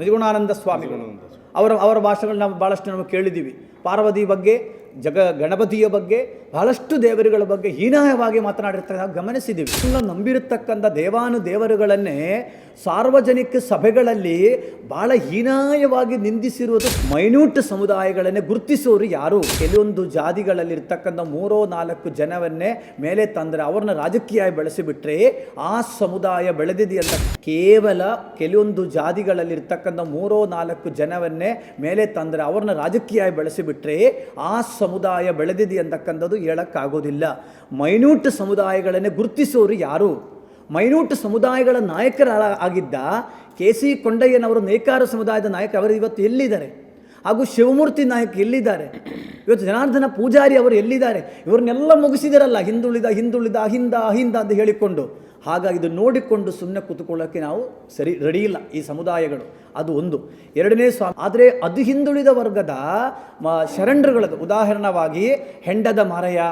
ನಿಜಗುಣಾನಂದ ಸ್ವಾಮಿಗಳು. ಅವರ ಅವರ ಭಾಷೆಗಳು ನಾವು ಭಾಳಷ್ಟು ನಾವು ಕೇಳಿದ್ದೀವಿ. ಪಾರ್ವತಿ ಬಗ್ಗೆ, ಜಗ ಗಣಪತಿಯ ಬಗ್ಗೆ ಬಹಳಷ್ಟು ದೇವರುಗಳ ಬಗ್ಗೆ ಹೀನಾಯವಾಗಿ ಮಾತನಾಡಿರ್ತಕ್ಕ ಗಮನಿಸಿದ್ದೀವಿ. ಎಲ್ಲ ನಂಬಿರತಕ್ಕಂಥ ದೇವಾನು ದೇವರುಗಳನ್ನೇ ಸಾರ್ವಜನಿಕ ಸಭೆಗಳಲ್ಲಿ ಬಹಳ ಹೀನಾಯವಾಗಿ ನಿಂದಿಸಿರುವುದು ಮೈನ್ಯೂಟ್ ಸಮುದಾಯಗಳನ್ನೇ ಗುರುತಿಸೋರು ಯಾರು? ಕೆಲವೊಂದು ಜಾತಿಗಳಲ್ಲಿ ಇರ್ತಕ್ಕಂಥ ಮೂರೋ ನಾಲ್ಕು ಜನವನ್ನೇ ಮೇಲೆ ತಂದರೆ ಅವ್ರನ್ನ ರಾಜಕೀಯ ಬೆಳೆಸಿಬಿಟ್ರೆ ಆ ಸಮುದಾಯ ಬೆಳೆದಿದೆಯಲ್ಲ. ಕೇವಲ ಕೆಲವೊಂದು ಜಾತಿಗಳಲ್ಲಿ ಇರ್ತಕ್ಕಂಥ ಮೂರೋ ನಾಲ್ಕು ಜನವನ್ನೇ ಮೇಲೆ ತಂದರೆ ಅವ್ರನ್ನ ರಾಜಕೀಯ ಬೆಳೆಸಿಬಿಟ್ರೆ ಆ ಸಮುದಾಯ ಬೆಳೆದಿದೆ ಅಂತಕ್ಕಂಥದ್ದು ಹೇಳಕ್ಕಾಗೋದಿಲ್ಲ. ಮೈನ್ಯೂಟ್ ಸಮುದಾಯಗಳನ್ನೇ ಗುರುತಿಸೋರು ಯಾರು? ಮೈನ್ಯೂಟ್ ಸಮುದಾಯಗಳ ನಾಯಕರ ಆಗಿದ್ದ ಕೆ ಸಿ ಕೊಂಡಯ್ಯನವರು ನೇಕಾರ ಸಮುದಾಯದ ನಾಯಕ, ಅವರು ಇವತ್ತು ಎಲ್ಲಿದ್ದಾರೆ? ಹಾಗೂ ಶಿವಮೂರ್ತಿ ನಾಯಕ್ ಎಲ್ಲಿದ್ದಾರೆ? ಇವತ್ತು ಜನಾರ್ದನ ಪೂಜಾರಿ ಅವರು ಎಲ್ಲಿದ್ದಾರೆ? ಇವ್ರನ್ನೆಲ್ಲ ಮುಗಿಸಿದಾರಲ್ಲ, ಹಿಂದುಳಿದ ಹಿಂದುಳಿದ, ಅಹಿಂದ ಅಹಿಂದ ಅಂತ ಹೇಳಿಕೊಂಡು. ಹಾಗಾಗಿ ಇದು ನೋಡಿಕೊಂಡು ಸುಮ್ಮನೆ ಕೂತ್ಕೊಳ್ಳೋಕ್ಕೆ ನಾವು ಸರಿ ರೆಡಿ ಇಲ್ಲ ಈ ಸಮುದಾಯಗಳು. ಅದು ಒಂದು. ಎರಡನೇ ಸ್ವಾಮಿ, ಆದರೆ ಅದು ಹಿಂದುಳಿದ ವರ್ಗದ ಶರಣರುಗಳದ್ದು ಉದಾಹರಣವಾಗಿ ಹೆಂಡದ ಮಾರಯ್ಯ,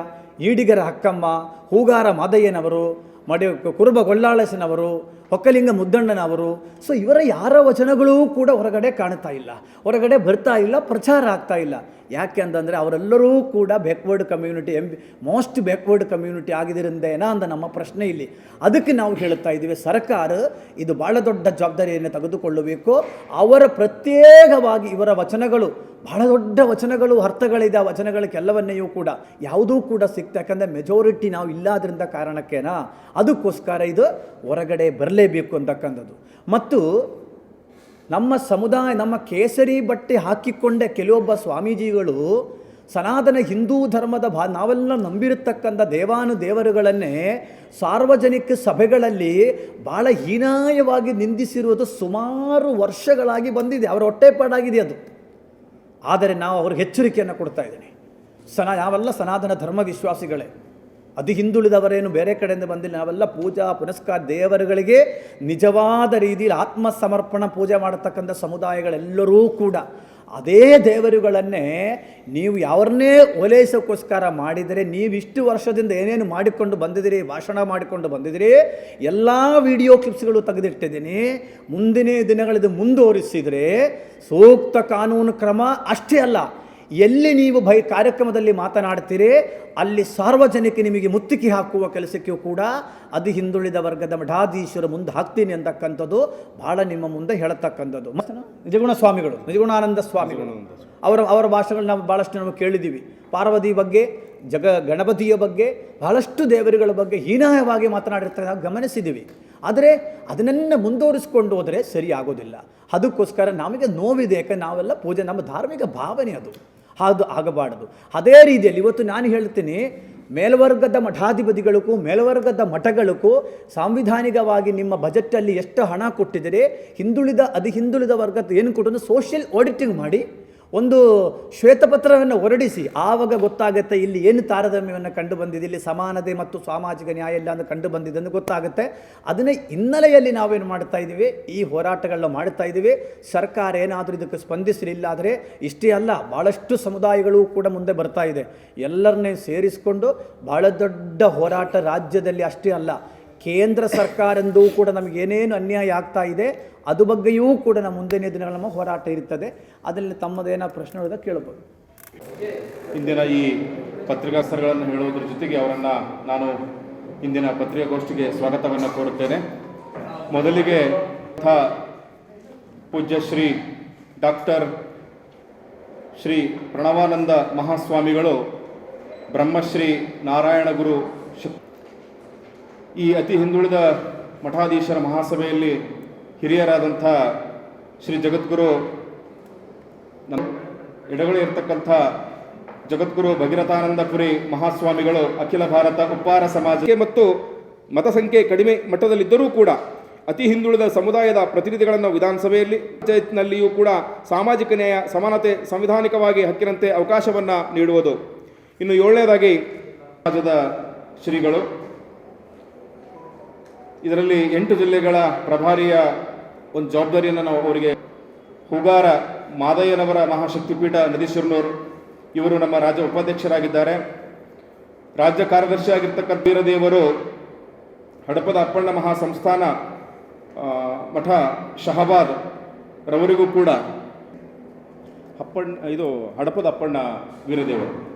ಈಡಿಗರ ಅಕ್ಕಮ್ಮ ಹೂಗಾರ ಮಾದಯ್ಯನವರು, ಮಡಿ, ಕುರುಬ ಗೊಲ್ಲಾಳಸನವರು ಹೊಕ್ಕಲಿಂಗ ಮುದ್ದಣ್ಣನವರು. ಸೊ ಇವರ ಯಾರ ವಚನಗಳೂ ಕೂಡ ಹೊರಗಡೆ ಕಾಣ್ತಾ ಇಲ್ಲ. ಹೊರಗಡೆ ಬರ್ತಾ ಇಲ್ಲ, ಪ್ರಚಾರ ಆಗ್ತಾ ಇಲ್ಲ. ಯಾಕೆ ಅಂತಂದರೆ ಅವರೆಲ್ಲರೂ ಕೂಡ backward community um most backward community ಆಗಿದ್ದರಿಂದೇನಾ ಅಂತ ನಮ್ಮ ಪ್ರಶ್ನೆ ಇಲ್ಲಿ. ಅದಕ್ಕೆ ನಾವು ಹೇಳ್ತಾ ಇದ್ದೀವಿ, ಸರ್ಕಾರ ಇದು ಭಾಳ ದೊಡ್ಡ ಜವಾಬ್ದಾರಿಯನ್ನು ತೆಗೆದುಕೊಳ್ಳಬೇಕು. ಅವರ ಪ್ರತ್ಯೇಕವಾಗಿ ಇವರ ವಚನಗಳು, ಬಹಳ ದೊಡ್ಡ ವಚನಗಳು, ಅರ್ಥಗಳಿದೆ ಆ ವಚನಗಳಿಗೆಲ್ಲವನ್ನೆಯೂ ಕೂಡ. ಯಾವುದೂ ಕೂಡ ಸಿಗ್ತಾ ಯಾಕಂದರೆ ಮೆಜಾರಿಟಿ ನಾವು ಇಲ್ಲಾದ್ರಿಂದ ಕಾರಣಕ್ಕೇನಾ? ಅದಕ್ಕೋಸ್ಕರ ಇದು ಹೊರಗಡೆ ಬರಲೇಬೇಕು ಅಂತಕ್ಕಂಥದ್ದು. ಮತ್ತು ನಮ್ಮ ಸಮುದಾಯ, ನಮ್ಮ ಕೇಸರಿ ಬಟ್ಟೆ ಹಾಕಿಕೊಂಡ ಕೆಲವೊಬ್ಬ ಸ್ವಾಮೀಜಿಗಳು ಸನಾತನ ಹಿಂದೂ ಧರ್ಮದ ಭಾ, ನಾವೆಲ್ಲ ನಂಬಿರತಕ್ಕಂಥ ದೇವಾನು ದೇವರುಗಳನ್ನೇ ಸಾರ್ವಜನಿಕ ಸಭೆಗಳಲ್ಲಿ ಭಾಳ ಹೀನಾಯವಾಗಿ ನಿಂದಿಸಿರುವುದು ಸುಮಾರು ವರ್ಷಗಳಾಗಿ ಬಂದಿದೆ. ಅವರ ಹೊಟ್ಟೆಪಾಡಾಗಿದೆ ಅದು. ಆದರೆ ನಾವು ಅವ್ರಿಗೆ ಎಚ್ಚರಿಕೆಯನ್ನು ಕೊಡ್ತಾ ಇದ್ದೀನಿ. ಸನಾ, ನಾವೆಲ್ಲ ಸನಾತನ ಧರ್ಮ ವಿಶ್ವಾಸಿಗಳೇ. ಅದು ಹಿಂದುಳಿದವರೇನು ಬೇರೆ ಕಡೆಯಿಂದ ಬಂದಿಲ್ಲ. ನಾವೆಲ್ಲ ಪೂಜಾ ಪುನಸ್ಕಾರ ದೇವರುಗಳಿಗೆ ನಿಜವಾದ ರೀತಿಯಲ್ಲಿ ಆತ್ಮಸಮರ್ಪಣ ಪೂಜೆ ಮಾಡತಕ್ಕಂಥ ಸಮುದಾಯಗಳೆಲ್ಲರೂ ಕೂಡ ಅದೇ ದೇವರುಗಳನ್ನೇ ನೀವು ಯಾವನ್ನೇ ಓಲೈಸೋಕ್ಕೋಸ್ಕರ ಮಾಡಿದರೆ ನೀವಿಷ್ಟು ವರ್ಷದಿಂದ ಏನೇನು ಮಾಡಿಕೊಂಡು ಬಂದಿದ್ದೀರಿ, ಭಾಷಣ ಮಾಡಿಕೊಂಡು ಬಂದಿದ್ದೀರಿ, ಎಲ್ಲ ವಿಡಿಯೋ ಕ್ಲಿಪ್ಸ್ಗಳು ತೆಗೆದಿಟ್ಟಿದ್ದೀನಿ. ಮುಂದಿನ ದಿನಗಳಿದು ಮುಂದುವರಿಸಿದರೆ ಸೂಕ್ತ ಕಾನೂನು ಕ್ರಮ ಅಷ್ಟೇ ಅಲ್ಲ. ಎಲ್ಲಿ ನೀವು ಭಯ ಕಾರ್ಯಕ್ರಮದಲ್ಲಿ ಮಾತನಾಡ್ತೀರಿ, ಅಲ್ಲಿ ಸಾರ್ವಜನಿಕ ನಿಮಗೆ ಮುತ್ತಿಗೆ ಹಾಕುವ ಕೆಲಸಕ್ಕೂ ಕೂಡ ಅದು ಹಿಂದುಳಿದ ವರ್ಗದ ಮಠಾಧೀಶರು ಮುಂದೆ ಹಾಕ್ತೀನಿ ಅಂತಕ್ಕಂಥದ್ದು ಭಾಳ ನಿಮ್ಮ ಮುಂದೆ ಹೇಳತಕ್ಕಂಥದ್ದು. ನಿಜಗುಣ ಸ್ವಾಮಿಗಳು, ನಿಜಗುಣಾನಂದ ಸ್ವಾಮಿಗಳು. ಅವರ ಅವರ ಭಾಷೆಗಳು ನಾವು ಭಾಳಷ್ಟು ನಾವು ಕೇಳಿದ್ದೀವಿ. ಪಾರ್ವತಿ ಬಗ್ಗೆ, ಜಗ, ಗಣಪತಿಯ ಬಗ್ಗೆ, ಬಹಳಷ್ಟು ದೇವರುಗಳ ಬಗ್ಗೆ ಹೀನಾಯವಾಗಿ ಮಾತನಾಡಿರ್ತಕ್ಕ ನಾವು ಗಮನಿಸಿದ್ದೀವಿ. ಆದರೆ ಅದನ್ನೆಲ್ಲ ಮುಂದುವರಿಸ್ಕೊಂಡು ಹೋದರೆ ಸರಿ ಆಗೋದಿಲ್ಲ. ಅದಕ್ಕೋಸ್ಕರ ನಮಗೆ ನೋವಿದೆ ಯಾಕೆ ನಾವೆಲ್ಲ ಪೂಜೆ, ನಮ್ಮ ಧಾರ್ಮಿಕ ಭಾವನೆ ಅದು. ಅದು ಆಗಬಾರದು. ಅದೇ ರೀತಿಯಲ್ಲಿ ಇವತ್ತು ನಾನು ಹೇಳ್ತೀನಿ ಮೇಲ್ವರ್ಗದ ಮಠಾಧಿಪತಿಗಳಿಗೂ, ಮೇಲ್ವರ್ಗದ ಮಠಗಳಿಗೂ ಸಾಂವಿಧಾನಿಕವಾಗಿ ನಿಮ್ಮ ಬಜೆಟಲ್ಲಿ ಎಷ್ಟು ಹಣ ಕೊಟ್ಟಿದ್ದೀರಿ ಹಿಂದುಳಿದ ಅಧಿ ಹಿಂದುಳಿದ ವರ್ಗದ ಏನು ಕೊಟ್ಟು ಸೋಷಿಯಲ್ ಆಡಿಟಿಂಗ್ ಮಾಡಿ ಒಂದು ಶ್ವೇತಪತ್ರವನ್ನು ಹೊರಡಿಸಿ, ಆವಾಗ ಗೊತ್ತಾಗುತ್ತೆ ಇಲ್ಲಿ ಏನು ತಾರತಮ್ಯವನ್ನು ಕಂಡು ಬಂದಿದೆ ಇಲ್ಲಿ ಸಮಾನತೆ ಮತ್ತು ಸಾಮಾಜಿಕ ನ್ಯಾಯ ಇಲ್ಲ ಅಂತ ಕಂಡು ಬಂದಿದೆ ಅಂತ ಗೊತ್ತಾಗುತ್ತೆ. ಅದನ್ನೇ ಹಿನ್ನೆಲೆಯಲ್ಲಿ ನಾವೇನು ಮಾಡ್ತಾ ಇದ್ದೀವಿ? ಈ ಹೋರಾಟಗಳನ್ನ ಮಾಡ್ತಾ ಇದ್ದೀವಿ. ಸರ್ಕಾರ ಏನಾದರೂ ಇದಕ್ಕೆ ಸ್ಪಂದಿಸಲಿಲ್ಲ ಆದರೆ, ಇಷ್ಟೇ ಅಲ್ಲ ಭಾಳಷ್ಟು ಸಮುದಾಯಗಳು ಕೂಡ ಮುಂದೆ ಬರ್ತಾ ಇದೆ. ಎಲ್ಲರನ್ನೇ ಸೇರಿಸಿಕೊಂಡು ಭಾಳ ದೊಡ್ಡ ಹೋರಾಟ ರಾಜ್ಯದಲ್ಲಿ ಅಷ್ಟೇ ಅಲ್ಲ ಕೇಂದ್ರ ಸರ್ಕಾರಂದೂ ಕೂಡ ನಮಗೆ ಏನೇನು ಅನ್ಯಾಯ ಆಗ್ತಾ ಇದೆ, ಅದು ಬಗ್ಗೆಯೂ ಕೂಡ ನಮ್ಮ ಮುಂದಿನ ದಿನಗಳ ನಮ್ಮ ಹೋರಾಟ ಇರ್ತದೆ. ಅದರಲ್ಲಿ ತಮ್ಮದೇನೋ ಪ್ರಶ್ನೆ ಉಳಿದ ಕೇಳ್ಬೋದು. ಇಂದಿನ ಈ ಪತ್ರಿಕಾಸ್ತರಗಳನ್ನು ಹೇಳುವುದರ ಜೊತೆಗೆ ಅವರನ್ನು ನಾನು ಇಂದಿನ ಪತ್ರಿಕಾಗೋಷ್ಠಿಗೆ ಸ್ವಾಗತವನ್ನು ಕೋರುತ್ತೇನೆ. ಮೊದಲಿಗೆ ಪೂಜ್ಯ ಶ್ರೀ ಡಾಕ್ಟರ್ ಶ್ರೀ ಪ್ರಣವಾನಂದ ಮಹಾಸ್ವಾಮಿಗಳು ಬ್ರಹ್ಮಶ್ರೀ ನಾರಾಯಣ ಗುರು ಈ ಅತಿ ಹಿಂದುಳಿದ ಮಠಾಧೀಶರ ಮಹಾಸಭೆಯಲ್ಲಿ ಹಿರಿಯರಾದಂಥ ಶ್ರೀ ಜಗದ್ಗುರು ನಮ್ಮ ಎಡಗಡೆ ಇರತಕ್ಕಂಥ ಜಗದ್ಗುರು ಭಗೀರಥಾನಂದಪುರಿ ಮಹಾಸ್ವಾಮಿಗಳು, ಅಖಿಲ ಭಾರತ ಉಪ್ಪಾರ ಸಮಾಜಕ್ಕೆ ಮತ್ತು ಮತ ಸಂಖ್ಯೆ ಕಡಿಮೆ ಮಟ್ಟದಲ್ಲಿದ್ದರೂ ಕೂಡ ಅತಿ ಹಿಂದುಳಿದ ಸಮುದಾಯದ ಪ್ರತಿನಿಧಿಗಳನ್ನು ವಿಧಾನಸಭೆಯಲ್ಲಿ, ಪಂಚಾಯತ್ನಲ್ಲಿಯೂ ಕೂಡ ಸಾಮಾಜಿಕ ನ್ಯಾಯ, ಸಮಾನತೆ ಸಂವಿಧಾನಿಕವಾಗಿ ಹಕ್ಕಿನಂತೆ ಅವಕಾಶವನ್ನು ನೀಡುವುದು. ಇನ್ನು ಏಳನೇದಾಗಿ ಸಮಾಜದ ಶ್ರೀಗಳು ಇದರಲ್ಲಿ ಎಂಟು ಜಿಲ್ಲೆಗಳ ಪ್ರಭಾರಿಯ ಒಂದು ಜವಾಬ್ದಾರಿಯನ್ನು ನಾವು ಅವರಿಗೆ ಹೂಗಾರ ಮಾದಯ್ಯನವರ ಮಹಾಶಕ್ತಿಪೀಠ ನದೀಶ್ವರನವರು ಇವರು ನಮ್ಮ ರಾಜ್ಯ ಉಪಾಧ್ಯಕ್ಷರಾಗಿದ್ದಾರೆ. ರಾಜ್ಯ ಕಾರ್ಯದರ್ಶಿ ಆಗಿರ್ತಕ್ಕಂಥ ವೀರದೇವರು ಹಡಪದ ಅಪ್ಪಣ್ಣ ಮಹಾಸಂಸ್ಥಾನ ಮಠ ಶಹಬಾದ್ ರವರಿಗೂ ಕೂಡ ಅಪ್ಪಣ್ಣ, ಇದು ಹಡಪದ ಅಪ್ಪಣ್ಣ ವೀರದೇವರು.